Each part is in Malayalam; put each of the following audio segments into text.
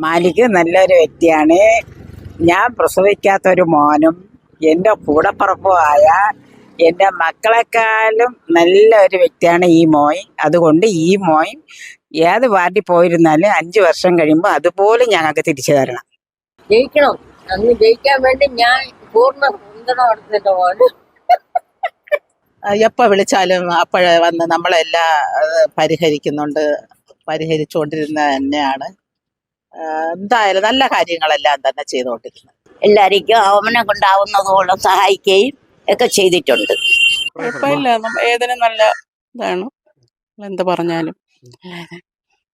മാലിക് നല്ലൊരു വ്യക്തിയാണ്. ഞാൻ പ്രസവിക്കാത്തൊരു മോനും എന്റെ കൂടപ്പുറപ്പുമായ എന്റെ മക്കളെക്കാളും നല്ലൊരു വ്യക്തിയാണ് ഈ മോയ് അതുകൊണ്ട് ഈ മോയ് ഏത് പാർട്ടി പോയിരുന്നാലും അഞ്ച് വർഷം കഴിയുമ്പോൾ അതുപോലെ ഞങ്ങൾക്ക് തിരിച്ചു തരണം. ജയിക്കണം. അന്ന് ജയിക്കാൻ വേണ്ടി ഞാൻ പൂർണ പിന്തുണ കൊടുത്തിട്ട് മോന്. എപ്പോൾ വിളിച്ചാലും അപ്പോഴേ വന്ന് നമ്മളെല്ലാം പരിഹരിക്കുന്നുണ്ട്. പരിഹരിച്ചുകൊണ്ടിരുന്നത് തന്നെയാണ്. എന്തായാലും നല്ല കാര്യങ്ങളെല്ലാം തന്നെ ചെയ്തുകൊണ്ടിരുന്നത് എല്ലാവർക്കും അവനെ കൊണ്ടാവുന്നതോളം സഹായിക്കുകയും ഒക്കെ ചെയ്തിട്ടുണ്ട്. കുഴപ്പമില്ല. ഏതിനും നല്ല ഇതാണ്. എന്ത് പറഞ്ഞാലും.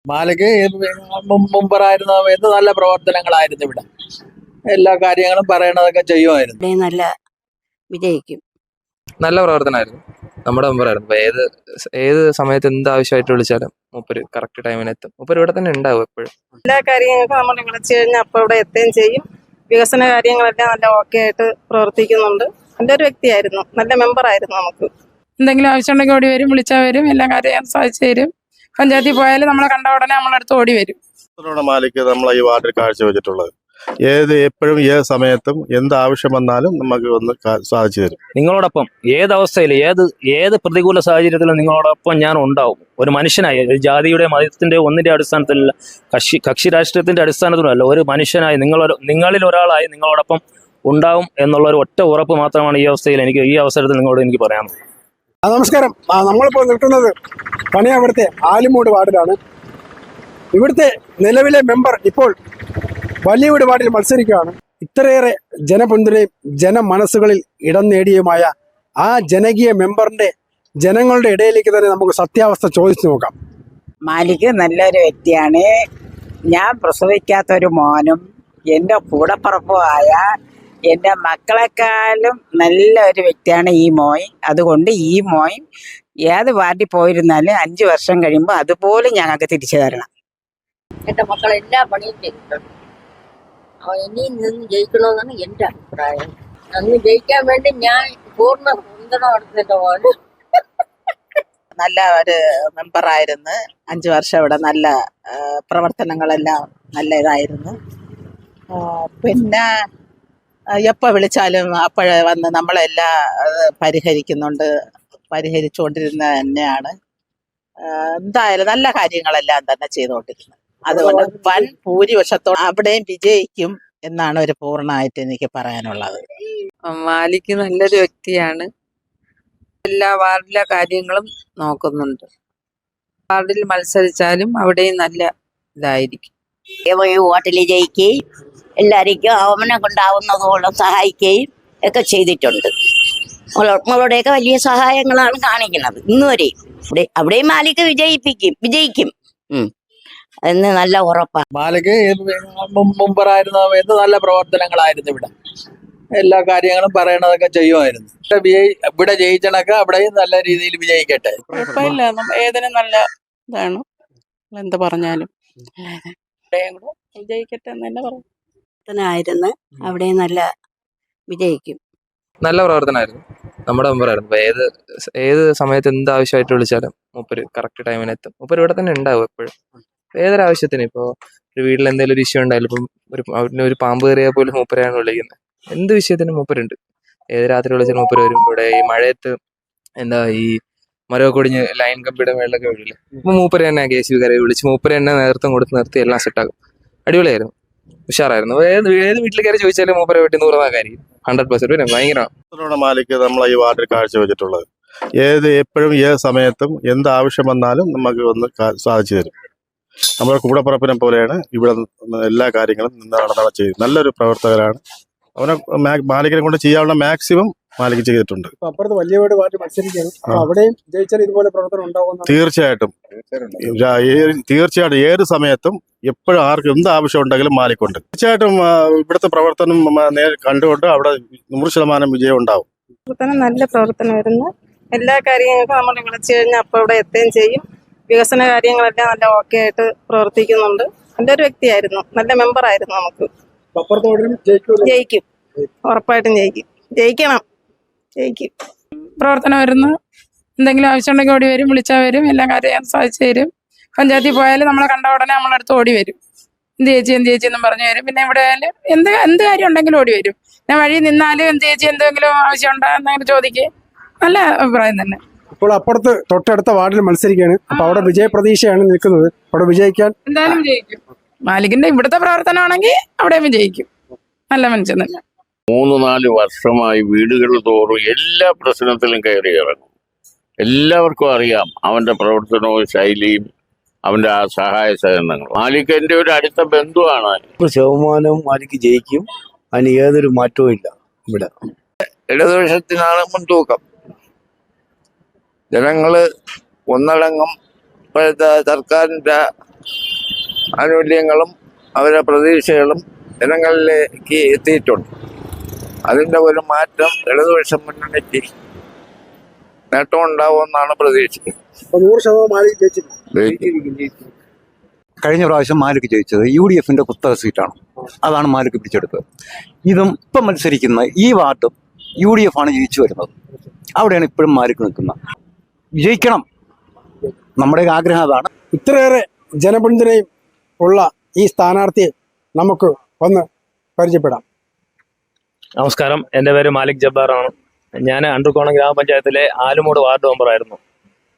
ബാലയ്ക്ക് മുമ്പറായിരുന്ന സമയത്ത് നല്ല പ്രവർത്തനങ്ങളായിരുന്നു ഇവിടെ. എല്ലാ കാര്യങ്ങളും പറയണതൊക്കെ ചെയ്യുമായിരുന്നു. നല്ല വിജയിക്കും. നല്ല പ്രവർത്തനമായിരുന്നു. നമ്മുടെ മുമ്പറായിരുന്നു. ഏത് ഏത് സമയത്ത് എന്ത് ആവശ്യമായിട്ട് വിളിച്ചാലും മൂപ്പര് കറക്റ്റ് ടൈമിന് എത്തും. മൂപ്പര് ഇവിടെ തന്നെ ഉണ്ടാവും എപ്പോഴും. എല്ലാ കാര്യങ്ങൾക്കും നമ്മൾ വിളിച്ചു കഴിഞ്ഞാൽ അപ്പോൾ ഇവിടെ എത്തുകയും ചെയ്യും. വികസന കാര്യങ്ങളെല്ലാം നല്ല ഓക്കെ ആയിട്ട് പ്രവർത്തിക്കുന്നുണ്ട്. നല്ലൊരു വ്യക്തിയായിരുന്നു. നല്ല മെമ്പർ ആയിരുന്നു നമുക്ക്. എന്തെങ്കിലും ആവശ്യം ഉണ്ടെങ്കിൽ ഓടി വരും വിളിച്ചാൽ വരും എല്ലാ കാര്യം സാധിച്ചു തരും. പഞ്ചായത്തിൽ പോയാലും നമ്മളെ കണ്ട ഉടനെ നമ്മളടുത്ത് ഓടി വരും. മാലിക്ക് നമ്മളെ ഈ വാർഡിൽ കാഴ്ചവെച്ചിട്ടുള്ളത്. ഏത് എപ്പോഴും ഏത് സമയത്തും എന്ത് ആവശ്യം വന്നാലും നമുക്ക് വന്ന് കാ- സാധിച്ചു തരും. നിങ്ങളോടൊപ്പം ഏത് അവസ്ഥയിൽ ഏത് ഏത് പ്രതികൂല സാഹചര്യത്തിലും നിങ്ങളോടൊപ്പം ഞാൻ ഉണ്ടാവും. ഒരു മനുഷ്യനായി ഒരു ജാതിയുടെ മതത്തിന്റെ ഒന്നിന്റെ അടിസ്ഥാനത്തിലല്ല കക്ഷി കക്ഷി രാഷ്ട്രീയത്തിന്റെ അടിസ്ഥാനത്തിലല്ല ഒരു മനുഷ്യനായി നിങ്ങൾ നിങ്ങളിൽ ഒരാളായി നിങ്ങളോടൊപ്പം ഉണ്ടാവും എന്നുള്ള ഒരു ഒറ്റ ഉറപ്പ് മാത്രമാണ് ഈ അവസ്ഥയിൽ എനിക്ക് ഈ അവസരത്തിൽ നിങ്ങളോട് എനിക്ക് പറയാനുള്ളത്. ആ, നമസ്കാരം. നമ്മളിപ്പോൾ നിൽക്കുന്നത് പണിയാവിടുത്തെ ആലിമൂട് വാർഡിലാണ്. ഇവിടുത്തെ നിലവിലെ മെമ്പർ ഇപ്പോൾ വലിയവീട് ഇടപാടിൽ മത്സരിക്കുകയാണ്. ഇത്രയേറെ ജനപിന്തുണയും ജനമനസ്സുകളിൽ ഇടം നേടിയുമായ ആ ജനകീയ മെമ്പറിന്റെ ജനങ്ങളുടെ ഇടയിലേക്ക് തന്നെ നമുക്ക് സത്യാവസ്ഥ ചോദിച്ചു നോക്കാം. മാലിക് നല്ലൊരു വ്യക്തിയാണ്. ഞാൻ പ്രസവിക്കാത്ത ഒരു മോനും എന്റെ കൂടപ്പുറപ്പുമായ എന്റെ മക്കളെക്കാളും നല്ല ഒരു വ്യക്തിയാണ് ഈ മോയ് അതുകൊണ്ട് ഈ മോയ് ഏത് പാർട്ടി പോയിരുന്നാലും അഞ്ച് വർഷം കഴിയുമ്പോൾ അതുപോലെ ഞങ്ങൾക്ക് തിരിച്ചു തരണം. എന്റെ മക്കൾ എല്ലാ പണിയും ചെയ്തിട്ടുണ്ട്. നിന്ന് ജയിക്കണമെന്നാണ് എന്റെ അഭിപ്രായം. അന്ന് ജയിക്കാൻ വേണ്ടി ഞാൻ പൂർണ സ്വന്തം കൊടുത്തിട്ട് പോലെ നല്ല ഒരു മെമ്പറായിരുന്നു അഞ്ചു വർഷം ഇവിടെ നല്ല പ്രവർത്തനങ്ങളെല്ലാം നല്ല ഇതായിരുന്നു. പിന്നെ എപ്പോൾ വിളിച്ചാലും അപ്പോഴേ വന്ന് നമ്മളെല്ലാം പരിഹരിക്കുന്നുണ്ട്. പരിഹരിച്ചുകൊണ്ടിരുന്നത് തന്നെയാണ്. എന്തായാലും നല്ല കാര്യങ്ങളെല്ലാം തന്നെ ചെയ്തുകൊണ്ടിരുന്നത്. അതുകൊണ്ട് വൻ ഭൂരിപക്ഷത്തോടെ അവിടെയും വിജയിക്കും എന്നാണ് ഒരു പൂർണമായിട്ട് എനിക്ക് പറയാനുള്ളത്. മാലിക്ക് നല്ലൊരു വ്യക്തിയാണ്. എല്ലാ വാർഡിലെ കാര്യങ്ങളും നോക്കുന്നുണ്ട്. വാർഡിൽ മത്സരിച്ചാലും അവിടെയും നല്ല ഇതായിരിക്കും. വോട്ടിൽ ജയിക്കുകയും എല്ലാവർക്കും അവനെ കൊണ്ടാവുന്നതോളം സഹായിക്കുകയും ഒക്കെ ചെയ്തിട്ടുണ്ട്. മോളോ- മോളുടെയൊക്കെ വലിയ സഹായങ്ങളാണ് കാണിക്കുന്നത്. ഇന്നുവരെയും. അവിടെ അവിടെയും മാലിക്ക് വിജയിപ്പിക്കും വിജയിക്കും. ഉം. എന്ന് നല്ല ഉറപ്പാണ് മാലയ്ക്ക് മുമ്പറായിരുന്ന സമയത്ത് നല്ല പ്രവർത്തനങ്ങളായിരുന്നു ഇവിടെ. എല്ലാ കാര്യങ്ങളും പറയണതൊക്കെ ചെയ്യുമായിരുന്നു. ഇവിടെ വിജയി- ഇവിടെ ജയിച്ചണക്ക് അവിടെയും നല്ല രീതിയിൽ വിജയിക്കട്ടെ. കുഴപ്പമില്ല. ഏതിനും നല്ല ഇതാണ്. എന്ത് പറഞ്ഞാലും. വിജയിക്കട്ടെ എന്ന് തന്നെ അവിടെ നല്ല വിജയിക്കും. നല്ല പ്രവർത്തനമായിരുന്നു നമ്മുടെ മെമ്പറായിരുന്നു. അപ്പൊ ഏത് ഏത് സമയത്ത് എന്ത് ആവശ്യമായിട്ട് വിളിച്ചാലും മൂപ്പര് കറക്റ്റ് ടൈമിന് എത്തും. മൂപ്പര് ഇവിടെ തന്നെ ഉണ്ടാവും എപ്പോഴും. ഏതൊരു ആവശ്യത്തിന് ഇപ്പോൾ ഒരു വീട്ടിൽ എന്തെങ്കിലും ഒരു ഇഷ്യൂ ഉണ്ടായാലും ഇപ്പം ഒരു അവരിന് ഒരു പാമ്പ് കയറിയാൽ പോലും മൂപ്പരെയാണ് വിളിക്കുന്നത്. എന്ത് വിഷയത്തിനും മൂപ്പരുണ്ട്. ഏത് രാത്രി വിളിച്ചാലും മൂപ്പര് വരും. ഇവിടെ ഈ മഴയത്ത് എന്താ ഈ മരമൊക്കെ ഒടിഞ്ഞ് ലൈൻ കമ്പിയുടെ മേളിലൊക്കെ വീഴില്ലേ അപ്പൊ മൂപ്പര് തന്നെ കെ സി കയറി വിളിച്ച് മൂപ്പര് തന്നെ നേതൃത്വം കൊടുത്ത് നിർത്തി എല്ലാം സെറ്റാക്കും അടിപൊളിയായിരുന്നു. ഉഷാറായിരുന്നു. ഏത് ഏത് വീട്ടിൽ കയറി ചോദിച്ചാലും മൂപ്പരെ വീട്ടിൽ കാര്യം ഹൺഡ്രഡ് പെർസെന്റ് പിന്നെ ഭയങ്കര മാലിക്ക് നമ്മളെ ഈ വാർഡിൽ കാഴ്ച വെച്ചിട്ടുള്ളത് ഏത് എപ്പോഴും ഏത് സമയത്തും എന്ത് ആവശ്യം വന്നാലും നമുക്ക് ഒന്ന് സാധിച്ചു തരും. നമ്മുടെ കൂടപ്പറപ്പിനെ പോലെയാണ് ഇവിടെ എല്ലാ കാര്യങ്ങളും നിന്ന് നടന്നാണ് ചെയ്യുന്നത് നല്ലൊരു പ്രവർത്തകരാണ്. അവനെ മാലിക്കിനെ കൊണ്ട് ചെയ്യാനുള്ള മാക്സിമം മാലിക് ചെയ്തിട്ടുണ്ട്. മത്സരിക്കുകയാണ്. അവിടെയും ജയിച്ചാൽ ഇതുപോലെ പ്രവർത്തനം തീർച്ചയായിട്ടും. തീർച്ചയായിട്ടും. ഏത് സമയത്തും എപ്പോഴും ആർക്കും എന്ത് ആവശ്യം ഉണ്ടെങ്കിലും മാലിക്കുണ്ട്. തീർച്ചയായിട്ടും ഇവിടുത്തെ പ്രവർത്തനം മ- നേ- കണ്ടുകൊണ്ട് അവിടെ നൂറ് ശതമാനം വിജയം ഉണ്ടാവും. പ്രവർത്തനം നല്ല പ്രവർത്തനമായിരുന്നു. എല്ലാ കാര്യങ്ങൾക്കും നമ്മൾ വിളിച്ചു കഴിഞ്ഞാൽ അപ്പോൾ ഇവിടെ എത്തുകയും ചെയ്യും. വികസന കാര്യങ്ങളെല്ലാം നല്ല ഓക്കെ ആയിട്ട് പ്രവർത്തിക്കുന്നുണ്ട്. നല്ലൊരു വ്യക്തിയായിരുന്നു. നല്ല മെമ്പർ ആയിരുന്നു നമുക്ക്. ജയിക്കും. ഉറപ്പായിട്ടും ജയിക്കും. ജയിക്കണം. ജയിക്കും. പ്രവർത്തനം വരുന്നു. എന്തെങ്കിലും ആവശ്യമുണ്ടെങ്കിൽ ഓടി വരും വിളിച്ചാൽ വരും എല്ലാ കാര്യം സാധിച്ചു തരും. പഞ്ചായത്തിൽ പോയാലും നമ്മളെ കണ്ട ഉടനെ നമ്മളടുത്ത് ഓടി വരും. എന്ത് ചേച്ചി എന്ത് ചേച്ചി എന്നും പറഞ്ഞു വരും. പിന്നെ ഇവിടെ ആയാലും എന്ത് എന്ത് കാര്യം ഉണ്ടെങ്കിലും ഓടി വരും. ഞാൻ വഴി നിന്നാലും എന്ത് ചേച്ചി എന്തെങ്കിലും ആവശ്യം ഉണ്ടോ എന്നങ്ങനെ ചോദിക്കുക നല്ല അഭിപ്രായം തന്നെ. ഇപ്പോൾ അപ്പുറത്ത് തൊട്ടടുത്ത വാർഡിൽ മത്സരിക്കുകയാണ്. അപ്പൊ അവിടെ വിജയ പ്രതീക്ഷയാണ് നിൽക്കുന്നത്. അവിടെ വിജയിക്കാൻ എന്തായാലും ജയിക്കും മാലിക്കിന്റെ ഇവിടുത്തെ പ്രവർത്തനമാണെങ്കിൽ അവിടെ വിജയിക്കും. നല്ല മനുഷ്യൻ തന്നെ. മൂന്ന് നാല് വർഷമായി വീടുകൾ തോറും എല്ലാ പ്രശ്നത്തിലും കയറി ഇറങ്ങും. എല്ലാവർക്കും അറിയാം അവന്റെ പ്രവർത്തനവും ശൈലിയും അവന്റെ ആ സഹായ സഹകരണങ്ങളും. മാലിക് എന്റെ ഒരു അടുത്ത ബന്ധുവാണ് നൂറ് ശതമാനം മാലിക്ക് ജയിക്കും. അതിന് ഏതൊരു മാറ്റവും ഇല്ല ഇവിടെ. ഇടതുപക്ഷത്തിനാണ് മുൻതൂക്കം. ജനങ്ങൾ ഒന്നടങ്കം ഇപ്പോഴത്തെ സർക്കാരിന്റെ ആനുകൂല്യങ്ങളും അവരുടെ പ്രതീക്ഷകളും ജനങ്ങളിലേക്ക് എത്തിയിട്ടുണ്ട്. അതിന്റെ ഒരു മാറ്റം ഇടതുപക്ഷം മുന്നണിക്ക് നേട്ടമുണ്ടാവുമെന്നാണ് പ്രതീക്ഷിക്കുന്നത്. കഴിഞ്ഞ പ്രാവശ്യം മാലിക്ക് ജയിച്ചത് യു ഡി എഫിന്റെ കുത്തക സീറ്റാണ്. അതാണ് മാലിക്ക് പിടിച്ചെടുത്തത്. ഇതും ഇപ്പം മത്സരിക്കുന്ന ഈ വാർഡും യു ഡി എഫ് ആണ് ജയിച്ചു വരുന്നത്. അവിടെയാണ് ഇപ്പോഴും മാലിക്ക് നിൽക്കുന്നത്. വിജയിക്കണം. നമ്മുടെ ആഗ്രഹം അതാണ്. ഇത്രയേറെ ജനപിന്തുണയും ഉള്ള ഈ സ്ഥാനാർത്ഥിയെ നമുക്ക് ഒന്ന് പരിചയപ്പെടാം. നമസ്കാരം. എന്റെ പേര് മാലിക് ജബ്ബാറാണ്. ഞാൻ അണ്ടർകോണ ഗ്രാമപഞ്ചായത്തിലെ ആലുമൂട് വാർഡ് മെമ്പറായിരുന്നു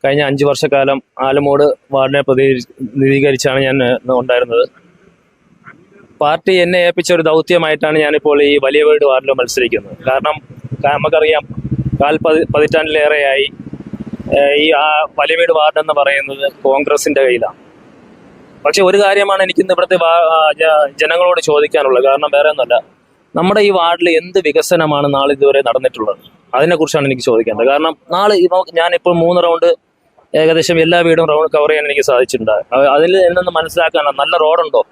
കഴിഞ്ഞ അഞ്ച് വർഷക്കാലം ആലുമൂട് വാർഡിനെ പ്രതിനിധീകരിച്ചാണ് ഞാൻ ഉണ്ടായിരുന്നത്. പാർട്ടി എന്നെ ഏൽപ്പിച്ച ഒരു ദൗത്യമായിട്ടാണ് ഞാനിപ്പോൾ ഈ വലിയ വീട് വാർഡിൽ മത്സരിക്കുന്നത്. കാരണം നമുക്കറിയാം കാൽ പതി പതിറ്റാണ്ടിലേറെയായി ഈ ആ വലിയവീട് വാർഡ് എന്ന് പറയുന്നത് കോൺഗ്രസിന്റെ കയ്യിലാണ്. പക്ഷെ ഒരു കാര്യമാണ് എനിക്ക് ഇന്ന് ഇവിടുത്തെ ജനങ്ങളോട് ചോദിക്കാനുള്ളത്. കാരണം വേറെ ഒന്നുമല്ല. നമ്മുടെ ഈ വാർഡിൽ എന്ത് വികസനമാണ് നാളെ ഇതുവരെ നടന്നിട്ടുള്ളത്? അതിനെക്കുറിച്ചാണ് എനിക്ക് ചോദിക്കേണ്ടത്. കാരണം നാളെ ഞാൻ ഞാനിപ്പോൾ മൂന്ന് റൗണ്ട് ഏകദേശം എല്ലാ വീടും റൗണ്ട് കവർ ചെയ്യാൻ എനിക്ക് സാധിച്ചിട്ടുണ്ട്. അതിൽ നിന്ന് മനസ്സിലാക്കാനാണ് നല്ല റോഡുണ്ടോ?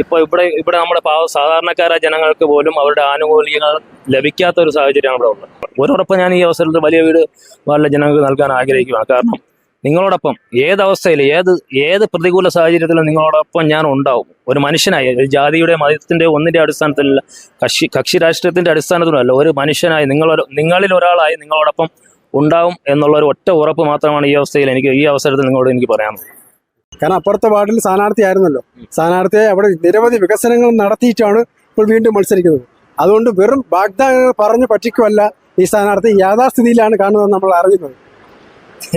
ഇപ്പോൾ ഇവിടെ ഇവിടെ നമ്മുടെ പാവ സാധാരണക്കാരായ ജനങ്ങൾക്ക് പോലും അവരുടെ ആനുകൂല്യങ്ങൾ ലഭിക്കാത്ത ഒരു സാഹചര്യമാണ് ഇവിടെ ഉള്ളത്. ഒരോടൊപ്പം ഞാൻ ഈ അവസരത്തിൽ വലിയ വീട് വാർഡിലെ ജനങ്ങൾക്ക് നൽകാൻ ആഗ്രഹിക്കുകയാണ്. കാരണം നിങ്ങളോടൊപ്പം ഏതവസ്ഥയിൽ ഏത് ഏത് പ്രതികൂല സാഹചര്യത്തിലും നിങ്ങളോടൊപ്പം ഞാൻ ഉണ്ടാവും. ഒരു മനുഷ്യനായി ഒരു ജാതിയുടെ മതത്തിന്റെ ഒന്നിന്റെ അടിസ്ഥാനത്തിലല്ല കക്ഷി കക്ഷി രാഷ്ട്രീയത്തിന്റെ അടിസ്ഥാനത്തിലല്ല ഒരു മനുഷ്യനായി നിങ്ങൾ നിങ്ങളിൽ ഒരാളായി നിങ്ങളോടൊപ്പം ഉണ്ടാവും എന്നുള്ള ഒരു ഒറ്റ ഉറപ്പ് മാത്രമാണ് ഈ അവസ്ഥയിൽ എനിക്ക് ഈ അവസരത്തിൽ നിങ്ങളോട് എനിക്ക് പറയാനുള്ളത്. കാരണം അപ്പുറത്തെ വാർഡിൽ സ്ഥാനാർത്ഥി ആയിരുന്നല്ലോ സ്ഥാനാർത്ഥിയെ അവിടെ നിരവധി വികസനങ്ങൾ നടത്തിയിട്ടാണ് ഇപ്പോൾ വീണ്ടും മത്സരിക്കുന്നത്. അതുകൊണ്ട് വെറും വാഗ്ദാനങ്ങൾ പറഞ്ഞു പറ്റിക്കുമല്ല ഈ സ്ഥാനാർത്ഥി. യാഥാസ്ഥിതിയിലാണ് കാണുന്നത് നമ്മൾ അറിയുന്നത്.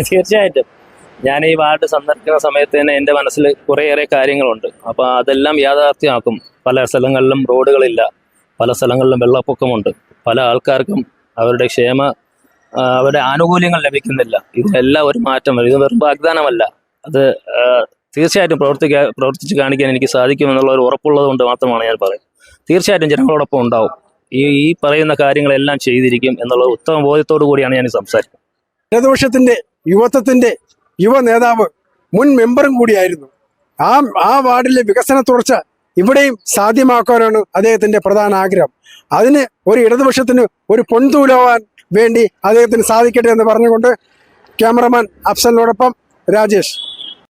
തീർച്ചയായിട്ടും. ഞാൻ ഈ വാർഡ് സന്ദർശിക്കുന്ന സമയത്ത് തന്നെ എന്റെ മനസ്സിൽ കുറേയേറെ കാര്യങ്ങളുണ്ട്. അപ്പോൾ അതെല്ലാം യാഥാർത്ഥ്യമാക്കും. പല സ്ഥലങ്ങളിലും റോഡുകളില്ല. പല സ്ഥലങ്ങളിലും വെള്ളപ്പൊക്കമുണ്ട്. പല ആൾക്കാർക്കും അവരുടെ ക്ഷേമ അവരുടെ ആനുകൂല്യങ്ങൾ ലഭിക്കുന്നില്ല. ഇതിലെല്ലാം ഒരു മാറ്റം വരും. ഇത് വെറും വാഗ്ദാനമല്ല. അത് തീർച്ചയായിട്ടും പ്രവർത്തിക്കാൻ പ്രവർത്തിച്ച് കാണിക്കാൻ എനിക്ക് സാധിക്കുമെന്നുള്ള ഒരു ഉറപ്പുള്ളത് കൊണ്ട് മാത്രമാണ് ഞാൻ പറയുന്നത്. തീർച്ചയായിട്ടും ജനങ്ങളോടൊപ്പം ഉണ്ടാവും. ഈ ഈ പറയുന്ന കാര്യങ്ങളെല്ലാം ചെയ്തിരിക്കും എന്നുള്ള ഉത്തമ ബോധ്യത്തോടു കൂടിയാണ് ഞാൻ സംസാരിക്കുന്നത്. ഇടതുപക്ഷത്തിന്റെ യുവത്വത്തിന്റെ യുവ നേതാവ് മുൻ മെമ്പറും കൂടിയായിരുന്നു. ആ ആ വാർഡിലെ വികസന തുടർച്ച ഇവിടെയും സാധ്യമാക്കാനാണ് അദ്ദേഹത്തിന്റെ പ്രധാന ആഗ്രഹം. അതിന് ഒരു ഇടതുപക്ഷത്തിന് ഒരു പൊൻതൂലാവാൻ വേണ്ടി അദ്ദേഹത്തിന് സാധിക്കട്ടെ എന്ന് പറഞ്ഞുകൊണ്ട് ക്യാമറമാൻ അഫ്സലിനോടൊപ്പം രാജേഷ്.